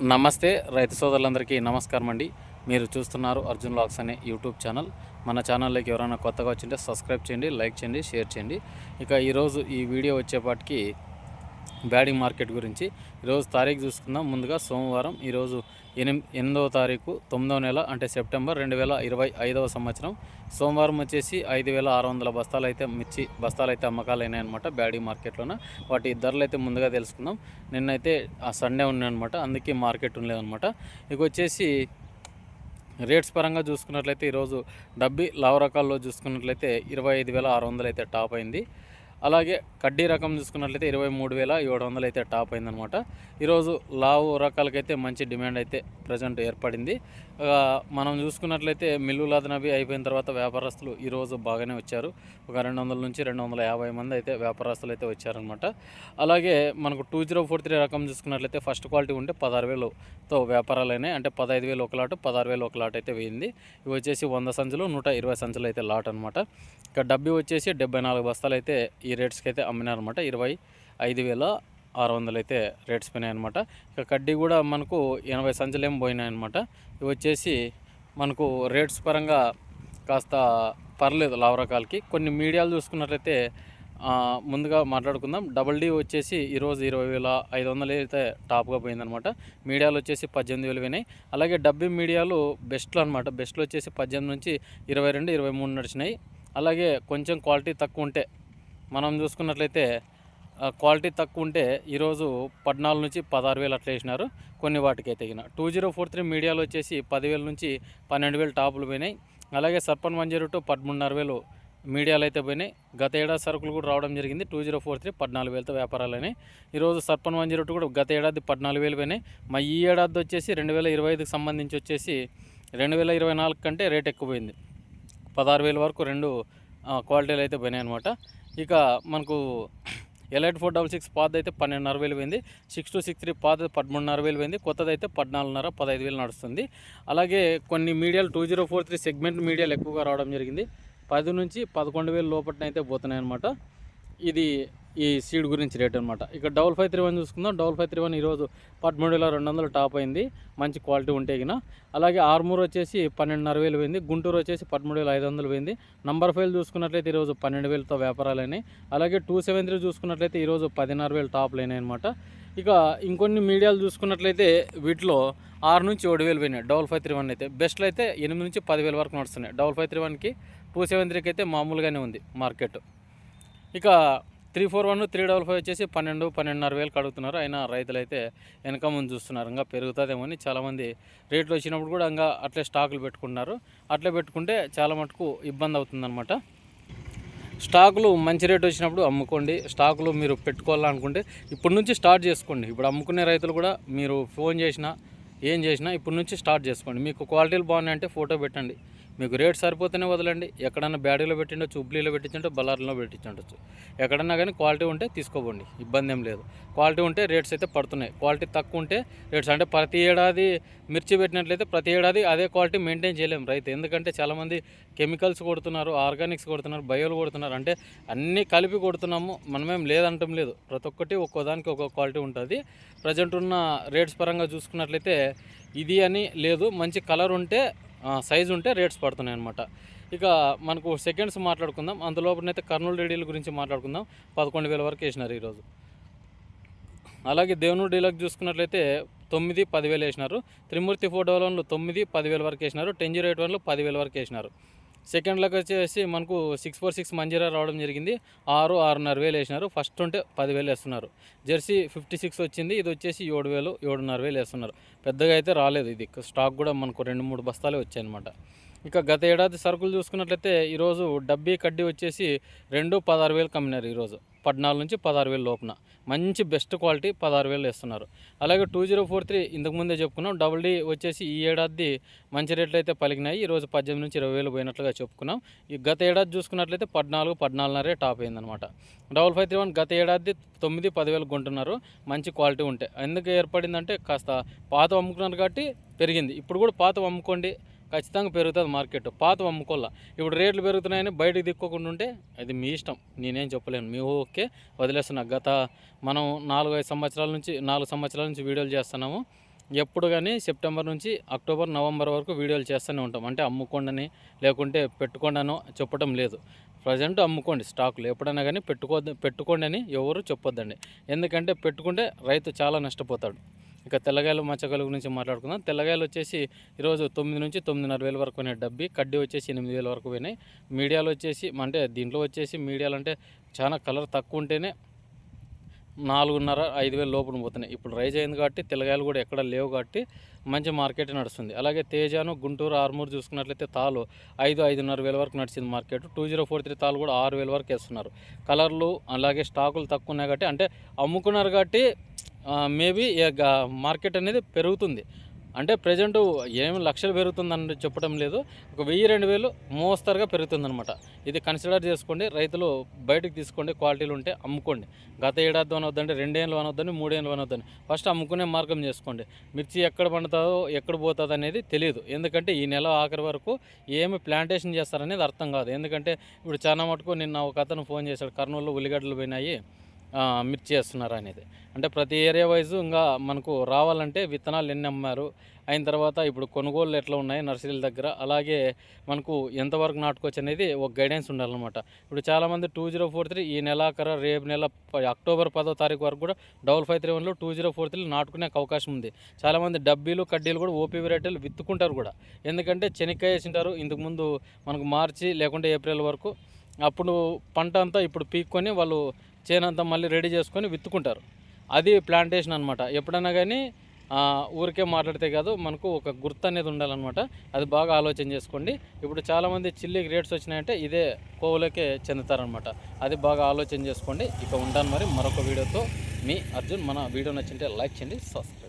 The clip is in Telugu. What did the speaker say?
నమస్తే రైతు సోదరులందరికీ నమస్కారం అండి. మీరు చూస్తున్నారు అర్జున్ లాక్స్ అనే యూట్యూబ్ ఛానల్. మన ఛానల్లోకి ఎవరైనా కొత్తగా వచ్చింటే సబ్స్క్రైబ్ చేయండి లైక్ చేయండి షేర్ చేయండి. ఇక ఈరోజు ఈ వీడియో వచ్చేపాటికి బ్యాడింగ్ మార్కెట్ గురించి ఈరోజు తారీఖు చూసుకుందాం. ముందుగా సోమవారం ఈరోజు ఎనిమి ఎనిమిదవ తారీఖు తొమ్మిదవ నెల అంటే సెప్టెంబర్ రెండు వేల ఇరవై ఐదవ సంవత్సరం. సోమవారం వచ్చేసి ఐదు వేల ఆరు వందల బస్తాలు అయితే మిర్చి బస్తాలు అయితే అమ్మకాలు అయినాయన్నమాట బ్యాడింగ్ మార్కెట్లోన. వాటి ధరలు అయితే ముందుగా తెలుసుకుందాం. నిన్నైతే ఆ సండే ఉన్నాయన్నమాట అందుకే మార్కెట్ ఉండలేదన్నమాట. ఇక వచ్చేసి రేట్స్ పరంగా చూసుకున్నట్లయితే ఈరోజు డబ్బి లావ రకాల్లో చూసుకున్నట్లయితే ఇరవై ఐదు వేల ఆరు వందలు అయితే టాప్ అయింది అలాగే కడ్డీ రకం చూసుకున్నట్లయితే ఇరవై మూడు వేల ఏడు వందలు అయితే టాప్ అయిందనమాట. ఈరోజు లావు రకాలకైతే మంచి డిమాండ్ అయితే ప్రజెంట్ ఏర్పడింది. మనం చూసుకున్నట్లయితే మిల్లులాదనవి అయిపోయిన తర్వాత వ్యాపారస్తులు ఈరోజు బాగానే వచ్చారు. ఒక రెండు వందల నుంచి రెండు వందల యాభై మంది అయితే వ్యాపారస్తులు అయితే వచ్చారనమాట. అలాగే మనకు టూ జీరో ఫోర్ త్రీ రకం చూసుకున్నట్లయితే ఫస్ట్ క్వాలిటీ ఉంటే పదహారు వేలుతో వ్యాపారాలు అయినాయి. అంటే పదహైదు వేలు ఒక లాట్ పదహారు వేలు ఒక లాట్ అయితే వేయింది. ఇవి వచ్చేసి వంద సంచులు నూట ఇరవై సంచులు అయితే లాట్ అనమాట. ఇక డబ్బి వచ్చేసి డెబ్బై నాలుగు బస్తాలు అయితే ఈ రేట్స్కి అయితే అమ్మినారనమాట ఇరవై ఐదు వేల ఆరు వందలు అయితే రేట్స్ పోయినాయి అనమాట ఇక కడ్డీ కూడా మనకు ఎనభై సంచులు పోయినాయి అనమాట ఇవి వచ్చేసి మనకు రేట్స్ పరంగా కాస్త పర్లేదు లావరకాలకి కొన్ని మీడియాలు చూసుకున్నట్లయితే ముందుగా మాట్లాడుకుందాం. డబల్ డీ వచ్చేసి ఈరోజు ఇరవై వేల ఐదు వందలు అయితే టాప్గా పోయిందనమాట మీడియాలు వచ్చేసి పద్దెనిమిది వేలు పోయినాయి. అలాగే డబ్బి మీడియాలు బెస్ట్లు అనమాట బెస్ట్లు వచ్చేసి పద్దెనిమిది నుంచి ఇరవై రెండు ఇరవై మూడు నడిచినాయి. అలాగే కొంచెం క్వాలిటీ తక్కువ ఉంటే మనం చూసుకున్నట్లయితే క్వాలిటీ తక్కువ ఉంటే ఈరోజు పద్నాలుగు నుంచి పదహారు వేలు అట్లా వేసినారు. కొన్ని వాటికి అయితే తగిన టూ జీరో ఫోర్ త్రీ మీడియాలో వచ్చేసి పదివేల నుంచి పన్నెండు వేలు టాపులు పోయినాయి. అలాగే సర్పన్ వన్ జీరో టూ పదమూడున్నర వేలు మీడియాలు అయితే పోయినాయి. గత ఏడాది సరుకులు కూడా రావడం జరిగింది. టూ జీరో ఫోర్ త్రీ పద్నాలుగు వేలతో వ్యాపారాలు అయినాయి. ఈరోజు సర్పన్ వన్ జీరో టూ కూడా గత ఏడాది పద్నాలుగు వేలు పోయినాయి. మా ఈ ఏడాది వచ్చేసి రెండు వేల ఇరవై ఐదుకి సంబంధించి వచ్చేసి రెండు వేల ఇరవై నాలుగు కంటే రేట్ ఎక్కువ పోయింది. పదహారు వేల వరకు రెండు క్వాలిటీలు అయితే పోయినాయి అనమాట ఇక మనకు ఎలైట్ ఫోర్ డబల్ సిక్స్ పాత అయితే పన్నెండున్నర వేలు పోయింది. సిక్స్ టూ సిక్స్ త్రీ పాత పదమూడున్నర వేలు పోయింది. కొత్తది అయితే పద్నాలుగున్నర పదహైదు వేలు నడుస్తుంది. అలాగే కొన్ని మీడియాలు two zero four three segment మీడియాలు ఎక్కువగా రావడం జరిగింది. పది నుంచి పదకొండు వేలు లోపలనైతే పోతున్నాయి అనమాట ఇది ఈ సీడ్ గురించి రేట్ అనమాట ఇక డబల్ ఫైవ్ త్రీ వన్ చూసుకుందాం. డబల్ ఫైవ్ త్రీ వన్ ఈరోజు పదమూడు వేల రెండు వందలు టాప్ అయింది. మంచి క్వాలిటీ ఉంటే గిన. అలాగే ఆర్మూర్ వచ్చేసి పన్నెండున్నర వేలు పోయింది. గుంటూరు వచ్చేసి పదమూడు వేల ఐదు వందలు పోయింది. నంబర్ ఫైవ్ చూసుకున్నట్లయితే ఈరోజు పన్నెండు వేలతో వ్యాపారాలు అలాగే టూ సెవెన్ త్రీ చూసుకున్నట్లయితే ఈరోజు పదిన్నర వేలు టాప్లు అయినాయి అనమాట ఇక ఇంకొన్ని మీడియాలు చూసుకున్నట్లయితే వీటిలో ఆరు నుంచి ఏడు వేలు పోయినాయి డబల్ ఫైవ్ త్రీ వన్ అయితే. బెస్ట్లు అయితే ఎనిమిది నుంచి పదివేల వరకు నడుస్తున్నాయి. డబల్ ఫైవ్ త్రీ వన్కి టూ సెవెన్ త్రీకి అయితే మామూలుగానే ఉంది మార్కెట్ ఇక three four one three double five వచ్చేసి పన్నెండు పన్నెండున్నర వేలు కడుగుతున్నారు అయినా రైతులు అయితే వెనక ముందు చూస్తున్నారు. ఇంకా పెరుగుతుందేమో అని చాలామంది రేట్లు వచ్చినప్పుడు కూడా ఇంకా అట్లే స్టాకులు పెట్టుకుంటున్నారు. అట్లే పెట్టుకుంటే చాలా మటుకు ఇబ్బంది అవుతుందన్నమాట. స్టాకులు మంచి రేట్ వచ్చినప్పుడు అమ్ముకోండి. స్టాకులు మీరు పెట్టుకోవాలనుకుంటే ఇప్పటి నుంచి స్టార్ట్ చేసుకోండి. ఇప్పుడు అమ్ముకునే రైతులు కూడా మీరు ఫోన్ చేసినా ఏం చేసినా ఇప్పటి నుంచి స్టార్ట్ చేసుకోండి. మీకు క్వాలిటీలు బాగున్నాయంటే ఫోటో పెట్టండి. మీకు రేట్ సరిపోతేనే వదలండి. ఎక్కడన్నా బ్యాడీలో పెట్టిండొచ్చు హుబ్లీలో పెట్టించుంటే బల్లార్లో పెట్టించుండొచ్చు. ఎక్కడన్నా కానీ క్వాలిటీ ఉంటే తీసుకోబండి ఇబ్బంది ఏం లేదు. క్వాలిటీ ఉంటే రేట్స్ అయితే పడుతున్నాయి. క్వాలిటీ తక్కువ ఉంటే రేట్స్ అంటే ప్రతి ఏడాది మిర్చి పెట్టినట్లయితే ప్రతి ఏడాది అదే క్వాలిటీ మెయింటైన్ చేయలేము రైతు. ఎందుకంటే చాలామంది కెమికల్స్ కొడుతున్నారు ఆర్గానిక్స్ కొడుతున్నారు బయోలు కొడుతున్నారు. అంటే అన్నీ కలిపి కొడుతున్నాము మనమేం లేదంటం లేదు. ప్రతి ఒక్కటి ఒక్కో దానికి ఒక్కో క్వాలిటీ ఉంటుంది. ప్రజెంట్ ఉన్న రేట్స్ పరంగా చూసుకున్నట్లయితే ఇది అని లేదు. మంచి కలర్ ఉంటే సైజు ఉంటే రేట్స్ పడుతున్నాయి అనమాట ఇక మనకు సెకండ్స్ మాట్లాడుకుందాం. అందులోపలనైతే కర్నూలు డీడీల గురించి మాట్లాడుకుందాం. పదకొండు వేల వరకు వేసినారు ఈరోజు. అలాగే దేవునూరు డీలకు చూసుకున్నట్లయితే తొమ్మిది పదివేలు వేసినారు. త్రిమూర్తి ఫోటో డబల్ వన్లు తొమ్మిది పదివేల వరకు వేసినారు. టెన్ జీరో ఎయిట్ వన్లు పదివేల వరకు వేసినారు. సెకండ్లకు వచ్చేసి మనకు సిక్స్ ఫోర్ సిక్స్ మంజీరా రావడం జరిగింది. ఆరు ఆరున్నర వేలు వేసినారు. ఫస్ట్ ఉంటే పదివేలు వేస్తున్నారు. జెర్సీ ఫిఫ్టీ సిక్స్ వచ్చింది. ఇది వచ్చేసి ఏడు వేలు ఏడున్నర వేలు వేస్తున్నారు. పెద్దగా అయితే రాలేదు ఇది. స్టాక్ కూడా మనకు రెండు మూడు బస్తాలే వచ్చాయన్నమాట. ఇక గత ఏడాది సరుకులు చూసుకున్నట్లయితే ఈరోజు డబ్బీ కడ్డీ వచ్చేసి రెండు పదహారు వేలు కమ్మినారు ఈరోజు. పద్నాలుగు నుంచి పదహారు వేలు లోపున. మంచి బెస్ట్ క్వాలిటీ పదహారు వేలు వేస్తున్నారు. అలాగే టూ జీరో ఫోర్ త్రీ ఇంతకుముందే చెప్పుకున్నాం. డబుల్ డీ వచ్చేసి ఈ ఏడాది మంచి రేట్లు అయితే పలికినాయి. ఈరోజు పద్దెనిమిది నుంచి ఇరవై వేలు పోయినట్లుగా చెప్పుకున్నాం. ఈ గత ఏడాది చూసుకున్నట్లయితే పద్నాలుగు పద్నాలుగున్నరే టాప్ అయిందనమాట డబల్ ఫైవ్ త్రీ వన్ గత ఏడాది తొమ్మిది పదివేలు కొంటున్నారు. మంచి క్వాలిటీ ఉంటాయి ఎందుకు ఏర్పడిందంటే కాస్త పాత అమ్ముకున్నారు కాబట్టి పెరిగింది. ఇప్పుడు కూడా పాత అమ్ముకోండి. ఖచ్చితంగా పెరుగుతుంది మార్కెట్. పాత అమ్ముకోవాల. ఇప్పుడు రేట్లు పెరుగుతున్నాయని బయటకు దిక్కోకుండా ఉంటే అది మీ ఇష్టం. నేనేం చెప్పలేను. మీ ఓకే వదిలేస్తున్నా. గత మనం నాలుగు ఐదు సంవత్సరాల నుంచి నాలుగు సంవత్సరాల నుంచి వీడియోలు చేస్తున్నాము. ఎప్పుడు కానీ సెప్టెంబర్ నుంచి అక్టోబర్ నవంబర్ వరకు వీడియోలు చేస్తూనే ఉంటాం. అంటే అమ్ముకోండని లేకుంటే పెట్టుకోండనో చెప్పడం లేదు. ప్రజెంట్ అమ్ముకోండి. స్టాకులు ఎప్పుడైనా కానీ పెట్టుకో పెట్టుకోండి అని ఎవరు చెప్పొద్దండి. ఎందుకంటే పెట్టుకుంటే రైతు చాలా నష్టపోతాడు. ఇక తెల్లగాయలు మచ్చగాయల గురించి మాట్లాడుకుందాం. తెల్లగాయలు వచ్చేసి ఈరోజు తొమ్మిది నుంచి తొమ్మిదిన్నర వేల వరకు పోయినాయి డబ్బి కడ్డీ వచ్చేసి ఎనిమిది వేల వరకు పోయినాయి. మీడియాలో వచ్చేసి అంటే దీంట్లో వచ్చేసి మీడియాలు అంటే చాలా కలర్ తక్కువ ఉంటేనే నాలుగున్నర ఐదు వేలు లోపల పోతున్నాయి. ఇప్పుడు రైజ్ అయింది కాబట్టి తెల్లగాయలు కూడా ఎక్కడ లేవు కాబట్టి మంచి మార్కెట్ నడుస్తుంది. అలాగే తేజాను గుంటూరు ఆర్మూరు చూసుకున్నట్లయితే తాలు ఐదు ఐదున్నర వేల వరకు నడిచింది market. Two zero four three తాలు కూడా ఆరు వేల వరకు వేస్తున్నారు. కలర్లు అలాగే స్టాకులు తక్కువ ఉన్నాయి కాబట్టి అంటే అమ్ముకున్నారు కాబట్టి మేబీ మార్కెట్ అనేది పెరుగుతుంది. అంటే ప్రజెంట్ ఏమి లక్షలు పెరుగుతుందని చెప్పడం లేదు. ఒక వెయ్యి రెండు వేలు మోస్తరుగా పెరుగుతుందనమాట ఇది కన్సిడర్ చేసుకోండి. రైతులు బయటకు తీసుకోండి. క్వాలిటీలు ఉంటే అమ్ముకోండి. గత ఏడాది అనొద్దండి రెండేళ్ళు అనొద్దని మూడేళ్ళు అనొద్దని ఫస్ట్ అమ్ముకునే మార్గం చేసుకోండి. మిర్చి ఎక్కడ పండుతుందో ఎక్కడ పోతుంది అనేది తెలియదు. ఎందుకంటే ఈ నెల ఆఖరి వరకు ఏమి ప్లాంటేషన్ చేస్తారనేది అర్థం కాదు. ఎందుకంటే ఇప్పుడు చాలా మటుకు నిన్న ఒక అతను ఫోన్ చేశాడు. కర్నూలులో ఉల్లిగడ్డలు పోయినాయి. మిర్చి వేస్తున్నారు అనేది అంటే ప్రతి ఏరియా వైజ్ ఇంకా మనకు రావాలంటే విత్తనాలు ఎన్ని అమ్మారు అయిన తర్వాత ఇప్పుడు కొనుగోళ్ళు ఎట్లా ఉన్నాయి నర్సరీల దగ్గర అలాగే మనకు ఎంతవరకు నాటుకోవచ్చు అనేది ఒక గైడెన్స్ ఉండాలన్నమాట. ఇప్పుడు చాలామంది టూ జీరో ఫోర్ త్రీ ఈ నెలాఖర రేపు నెల అక్టోబర్ పదో తారీఖు వరకు కూడా డబల్ ఫైవ్ త్రీ వన్లో టూ జీరో ఫోర్ త్రీ నాటుకునే అవకాశం ఉంది. చాలామంది డబ్బీలు కడ్డీలు కూడా ఓపీ వెరైటీలు విత్తుకుంటారు కూడా. ఎందుకంటే చెనిక్కాయ వేసింటారు ఇంతకుముందు మనకు మార్చి లేకుంటే ఏప్రిల్ వరకు అప్పుడు పంట అంతా ఇప్పుడు పీక్కొని వాళ్ళు చేనంతా మళ్ళీ రెడీ చేసుకొని విత్తుకుంటారు. అది ప్లాంటేషన్ అనమాట ఎప్పుడైనా కానీ ఊరికే మాట్లాడితే కాదు మనకు ఒక గుర్తు అనేది ఉండాలన్నమాట. అది బాగా ఆలోచన చేసుకోండి. ఇప్పుడు చాలామంది చిల్లీకి రేట్స్ వచ్చినాయంటే ఇదే కోవులకే చెందుతారనమాట అది బాగా ఆలోచన చేసుకోండి. ఇక ఉంటాను మరి మరొక వీడియోతో. మీ అర్జున్ మన వీడియో నచ్చింటే లైక్ చేయండి సబ్స్క్రైబ్